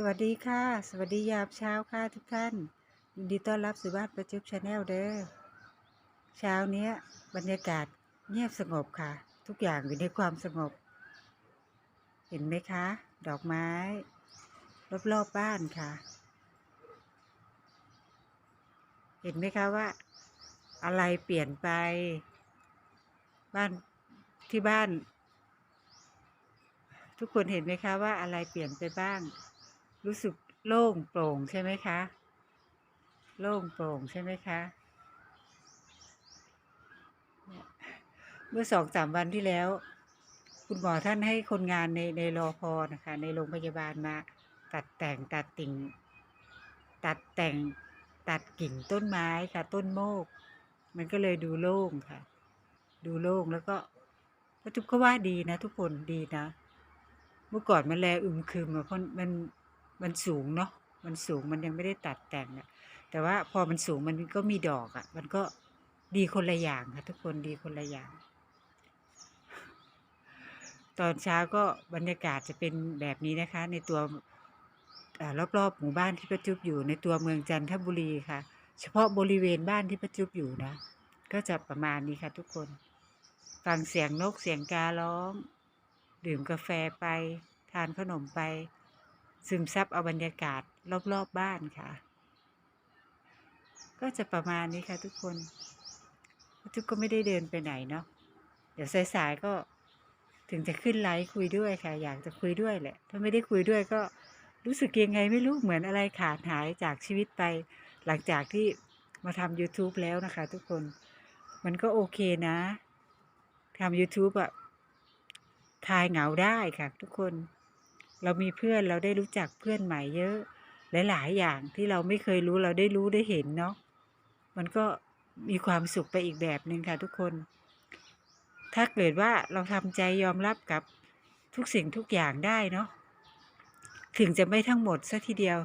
สวัสดีค่ะ สวัสดียามเช้าค่ะทุกท่านยินดีต้อนรับสู่บ้านประจุบชาแนลเด้อเช้าเนี้ย บรรยากาศเงียบสงบค่ะ ทุกอย่างอยู่ในความสงบ เห็นไหมคะ ดอกไม้ รอบๆบบ้านค่ะ เห็นไหมคะว่า อะไรเปลี่ยนไป บ้านที่บ้าน ทุกคนเห็นไหมคะว่าอะไรเปลี่ยนไปบ้าง รู้สึกโล่งโปร่งใช่ไหมคะ โล่งโปร่งใช่ไหมคะ เมื่อสองสามวันที่แล้ว คุณหมอท่านให้คนงานในในรอพอนะคะ ในโรงพยาบาลมา ตัดแต่งตัดติ่ง ตัดแต่งตัดกิ่งต้นไม้ค่ะ ต้นโมก มันก็เลยดูโล่งค่ะ ดูโล่งแล้วก็พระทุกก็ว่าดีนะ ทุกคนดีนะ เมื่อก่อนมันแลอึมครึมอะเพราะมัน มันสูงเนาะมันสูงมันยังไม่ได้ตัดแต่งอะแต่ว่าพอมันสูงมันก็มีดอกอะมันก็ดีคนละอย่างค่ะทุกคนดีคนละอย่าง ตอนเช้าก็บรรยากาศจะเป็นแบบนี้นะคะ ในตัวอรอบๆหมู่บ้านที่ประจุบอยู่ในตัวเมืองจันทบุรีค่ะ เฉพาะบริเวณบ้านที่ประจุบอยู่นะ ก็จะประมาณนี้ค่ะทุกคนฟังเสียงนกเสียงการ้อง ดื่มกาแฟไป ทานขนมไป ซึมซับเอาบรรยากาศรอบๆบบ้านค่ะ ก็จะประมาณนี้ค่ะทุกคน ทุกก็ไม่ได้เดินไปไหนเนาะเดี๋ยวสายๆก็ถึงจะขึ้นไลฟ์คุยด้วยค่ะ อยากจะคุยด้วยแหละ ถ้าไม่ได้คุยด้วยก็รู้สึกยังไงไม่รู้เหมือนอะไรขาดหายจากชีวิตไป หลังจากที่มาทำ YouTube แล้วนะคะ ทุกคน มันก็โอเคนะทำ YouTube อะคลายเหงาได้ค่ะ ทุกคน เรามีเพื่อนเราได้รู้จักเพื่อนใหม่เยอะ หลาย ๆ อย่างที่เราไม่เคยรู้เราได้รู้ได้เห็นเนาะมันก็มีความสุขไปอีกแบบหนึ่งค่ะทุกคน ถ้าเกิดว่าเราทำใจยอมรับกับทุกสิ่งทุกอย่างได้เนาะถึงจะไม่ทั้งหมดซะทีเดียว